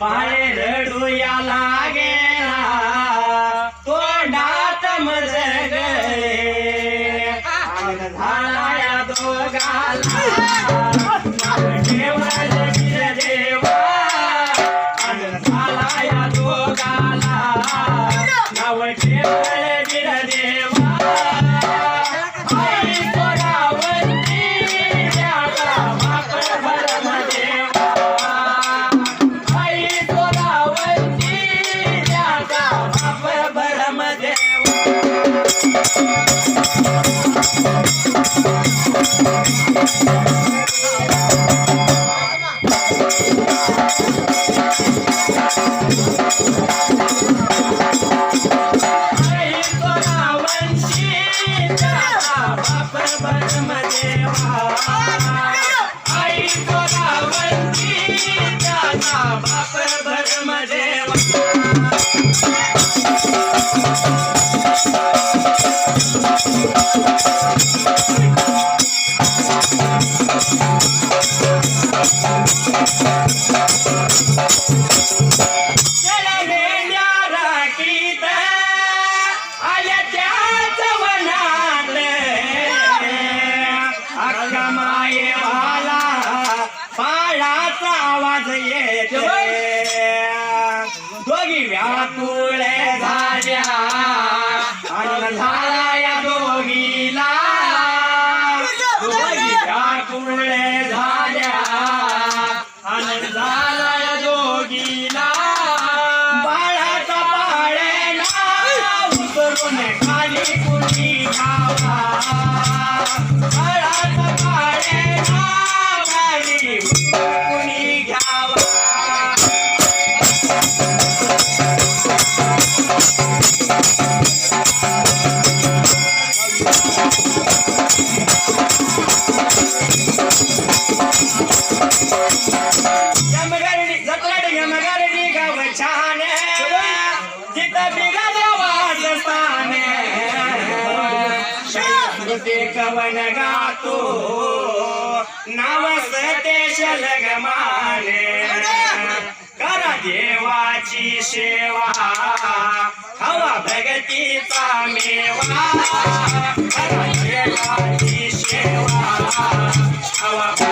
बाहेर डोया लागेला तोंडात मजगळे झाला दोघाला देवा. झाला दोघाला नव ठेवा. Papa. दोघी व्याकुळे झाल्या. आनंद झाला या दोघीला. दोघी व्याकुळ झाल्या. आनंद झाला या दोघीला. बाळाचा पाळणा उतरून खाली कुणी घ्यावा कवन गातो. नाव सतेश लगमाने करा देवाची सेवा. हवा भगतीचा मेवा. देवाची सेवा. हवा